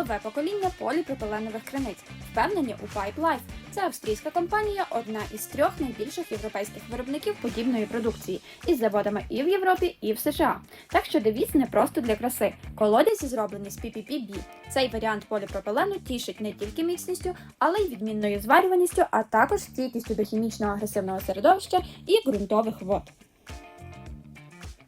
нове покоління поліпропиленових криниць, впевнені у Pipe Life. Це австрійська компанія, одна із трьох найбільших європейських виробників подібної продукції, із заводами і в Європі, і в США. Так що девіз не просто для краси. Колодязі зроблені з PPPB. Цей варіант поліпропилену тішить не тільки міцністю, але й відмінною зварюваністю, а також стійкістю до хімічного агресивного середовища і ґрунтових вод.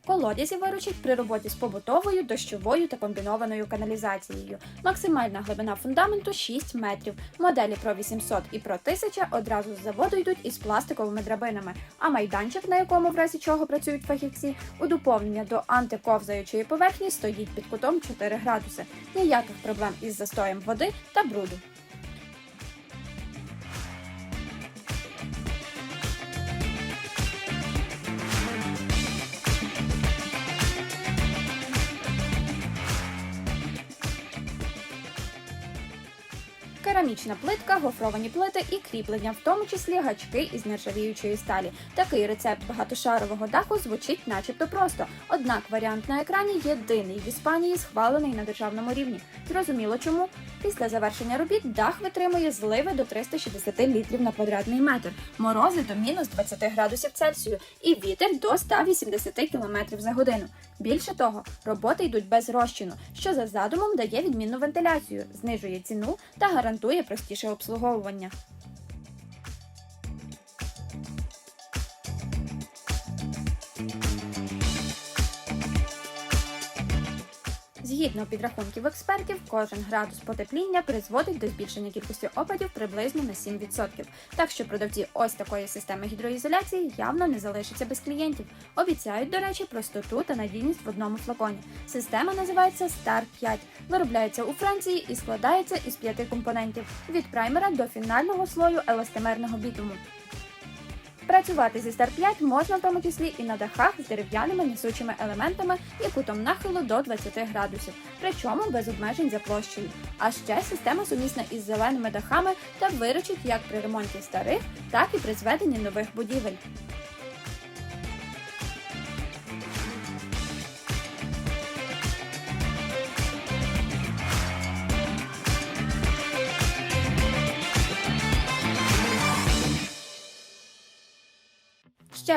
Колодязі виручать при роботі з побутовою, дощовою та комбінованою каналізацією. Максимальна глибина фундаменту 6 метрів. Моделі Pro 800 і Pro 1000 одразу з заводу йдуть із пластиковими драбинами, а майданчик, на якому в разі чого працюють фахівці, у доповнення до антиковзаючої поверхні стоїть під кутом 4 градуси. Ніяких проблем із застоєм води та бруду. Керамічна плитка, гофровані плити і кріплення, в тому числі гачки із нержавіючої сталі. Такий рецепт багатошарового даху звучить начебто просто. Однак варіант на екрані єдиний в Іспанії, схвалений на державному рівні. Зрозуміло чому. Після завершення робіт дах витримує зливи до 360 літрів на квадратний метр, морози до мінус 20 градусів Цельсію і вітер до 180 км за годину. Більше того, роботи йдуть без розчину, що за задумом дає відмінну вентиляцію, знижує ціну та гарантує простіше обслуговування. Згідно підрахунків експертів, кожен градус потепління призводить до збільшення кількості опадів приблизно на 7%. Так що продавці ось такої системи гідроізоляції явно не залишаться без клієнтів. Обіцяють, до речі, простоту та надійність в одному флаконі. Система називається Star 5, виробляється у Франції і складається із п'яти компонентів від праймера до фінального слою еластимерного бітуму. Працювати зі Star 5 можна в тому числі і на дахах з дерев'яними несучими елементами і кутом нахилу до 20 градусів, причому без обмежень за площею. А ще система сумісна із зеленими дахами та виручить як при ремонті старих, так і при зведенні нових будівель.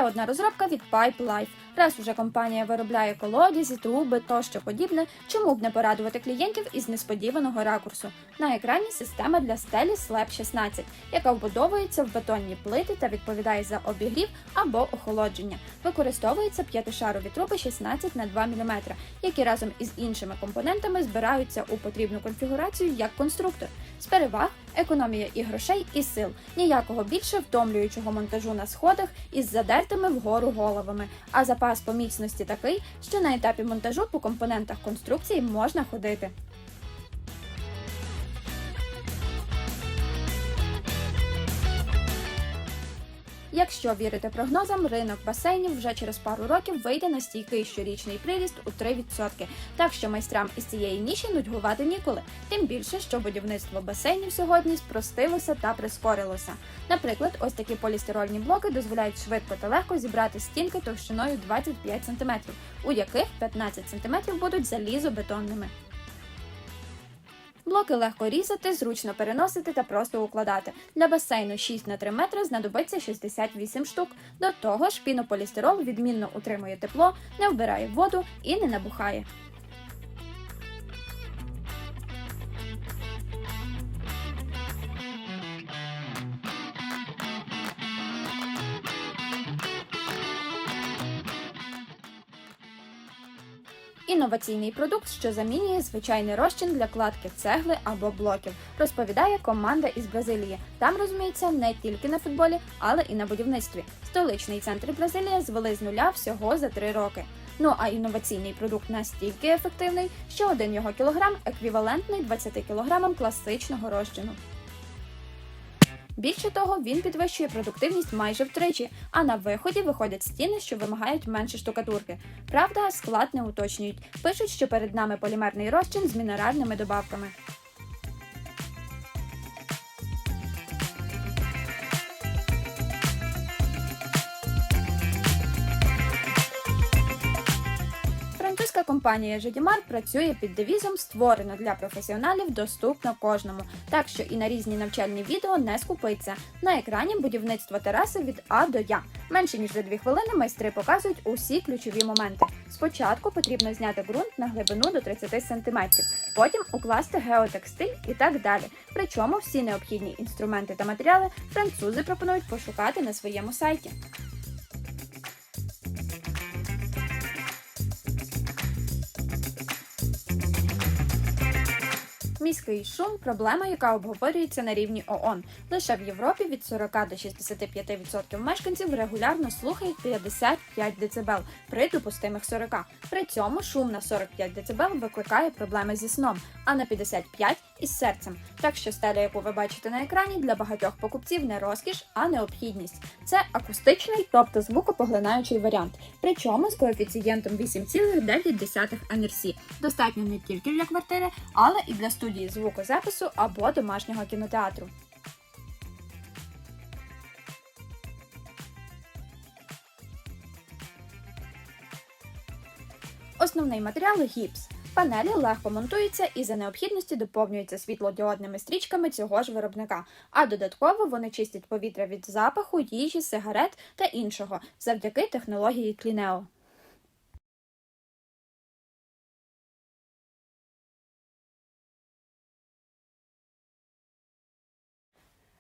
Одна розробка від Pipe Life. Раз уже компанія виробляє колодязі, труби тощо подібне, чому б не порадувати клієнтів із несподіваного ракурсу. На екрані система для стелі Slab 16, яка вбудовується в бетонні плити та відповідає за обігрів або охолодження. Використовуються п'ятишарові труби 16 на 2 мм, які разом із іншими компонентами збираються у потрібну конфігурацію як конструктор. З переваг економія і грошей, і сил, ніякого більше втомлюючого монтажу на сходах із задертими вгору головами. А запас по міцності такий, що на етапі монтажу по компонентах конструкції можна ходити. Якщо вірити прогнозам, ринок басейнів вже через пару років вийде на стійкий щорічний приріст у 3%. Так що майстрам із цієї ніші нудьгувати ніколи. Тим більше, що будівництво басейнів сьогодні спростилося та прискорилося. Наприклад, ось такі полістирольні блоки дозволяють швидко та легко зібрати стінки товщиною 25 см, у яких 15 см будуть залізобетонними. Блоки легко різати, зручно переносити та просто укладати. Для басейну 6 на 3 метри знадобиться 68 штук. До того ж, пінополістирол відмінно утримує тепло, не вбирає воду і не набухає. Інноваційний продукт, що замінює звичайний розчин для кладки цегли або блоків, розповідає команда із Бразилії. Там розуміється не тільки на футболі, але і на будівництві. Столичний центр Бразилія звели з нуля всього за три роки. Ну а інноваційний продукт настільки ефективний, що один його кілограм еквівалентний 20 кілограмам класичного розчину. Більше того, він підвищує продуктивність майже втричі, а на виході виходять стіни, що вимагають менше штукатурки. Правда, склад не уточнюють. Пишуть, що перед нами полімерний розчин з мінеральними добавками. Французька компанія Жедімар працює під девізом створено для професіоналів, доступно кожному. Так що і на різні навчальні відео не скупиться. На екрані будівництво тераси від А до Я. Менше ніж за 2 хвилини майстри показують усі ключові моменти. Спочатку потрібно зняти ґрунт на глибину до 30 см, потім укласти геотекстиль і так далі. Причому всі необхідні інструменти та матеріали французи пропонують пошукати на своєму сайті. Міський шум проблема, яка обговорюється на рівні ООН. Лише в Європі від 40 до 65% мешканців регулярно слухають 55 дБ при допустимих 40. При цьому шум на 45 дБ викликає проблеми зі сном, а на 55 із серцем. Так що стеля, яку ви бачите на екрані, для багатьох покупців не розкіш, а необхідність. Це акустичний, тобто звукопоглинаючий варіант. Причому з коефіцієнтом 8,9 НРС. Достатньо не тільки для квартири, але і для студії звукозапису або домашнього кінотеатру. Основний матеріал гіпс. Панелі легко монтуються і за необхідності доповнюються світлодіодними стрічками цього ж виробника, а додатково вони чистять повітря від запаху, їжі, сигарет та іншого завдяки технології Клінео.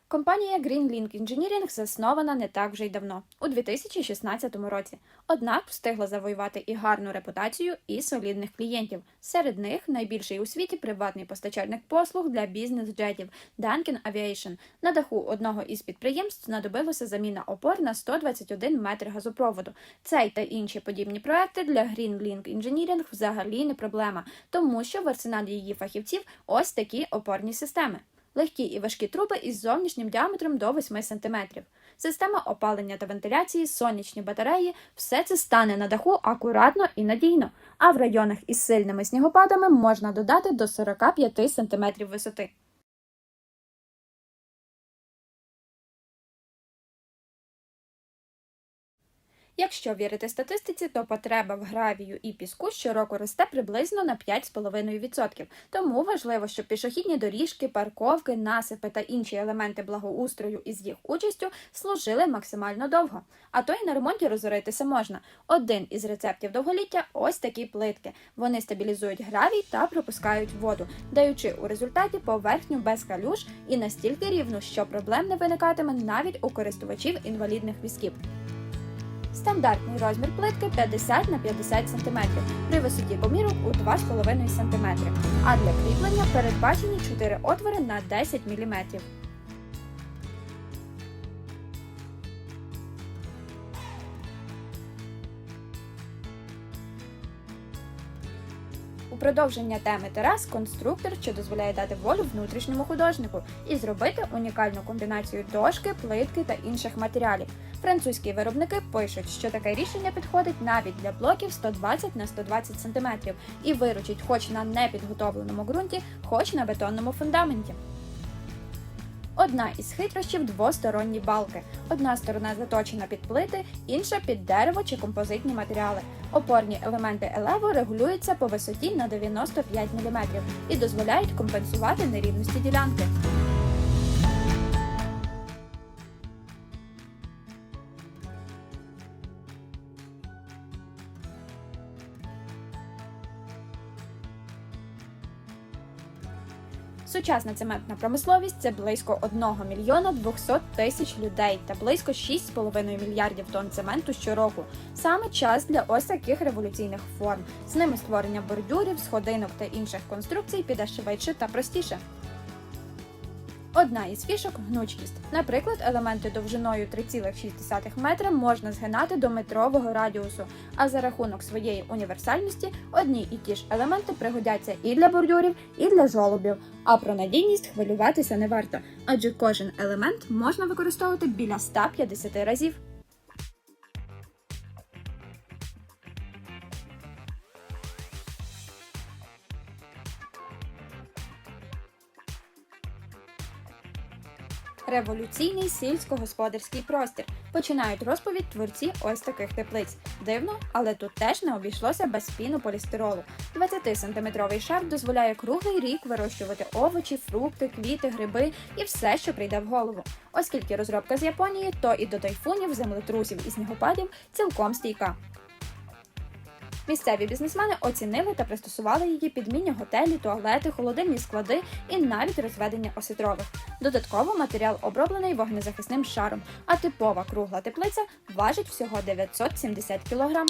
Компанія GreenLink Engineering заснована не так вже й давно, у 2016 році. Однак встигла завоювати і гарну репутацію, і солідних клієнтів. Серед них найбільший у світі приватний постачальник послуг для бізнес-джетів Duncan Aviation. На даху одного із підприємств знадобилося заміна опор на 121 метр газопроводу. Цей та інші подібні проекти для GreenLink Engineering взагалі не проблема, тому що в арсеналі її фахівців ось такі опорні системи легкі і важкі труби із зовнішнім діаметром до 8 см. Система опалення та вентиляції, сонячні батареї все це стане на даху акуратно і надійно, а в районах із сильними снігопадами можна додати до 45 см висоти. Якщо вірити статистиці, то потреба в гравію і піску щороку росте приблизно на 5,5%. Тому важливо, щоб пішохідні доріжки, парковки, насипи та інші елементи благоустрою із їх участю служили максимально довго. А то й на ремонті розоритися можна. Один із рецептів довголіття ось такі плитки. Вони стабілізують гравій та пропускають воду, даючи у результаті поверхню без калюж і настільки рівну, що проблем не виникатиме навіть у користувачів інвалідних візків. Стандартний розмір плитки 50 на 50 см при висоті помірок у 2,5 см, а для кріплення передбачені 4 отвори на 10 мм. Продовження теми терас конструктор, що дозволяє дати волю внутрішньому художнику і зробити унікальну комбінацію дошки, плитки та інших матеріалів. Французькі виробники пишуть, що таке рішення підходить навіть для блоків 120 на 120 см і виручить хоч на непідготовленому ґрунті, хоч на бетонному фундаменті. Одна із хитрощів двосторонні балки. Одна сторона заточена під плити, інша під дерево чи композитні матеріали. Опорні елементи елеву регулюються по висоті на 95 мм і дозволяють компенсувати нерівності ділянки. Сучасна цементна промисловість це близько 1 мільйона 200 тисяч людей та близько 6,5 мільярдів тонн цементу щороку. Саме час для ось таких революційних форм. З ними створення бордюрів, сходинок та інших конструкцій піде швидше та простіше. Одна із фішок гнучкість. Наприклад, елементи довжиною 3,6 метра можна згинати до метрового радіусу, а за рахунок своєї універсальності одні і ті ж елементи пригодяться і для бордюрів, і для жолобів. А про надійність хвилюватися не варто, адже кожен елемент можна використовувати біля 150 разів. Революційний сільськогосподарський простір починають розповідь творці ось таких теплиць. Дивно, але тут теж не обійшлося без пінополістиролу. 20-сантиметровий шар дозволяє круглий рік вирощувати овочі, фрукти, квіти, гриби і все, що прийде в голову. Оскільки розробка з Японії, то і до тайфунів, землетрусів і снігопадів цілком стійка. Місцеві бізнесмени оцінили та пристосували її під міні-готелі, туалети, холодильні склади і навіть розведення осетрових. Додатково матеріал оброблений вогнезахисним шаром, а типова кругла теплиця важить всього 970 кг.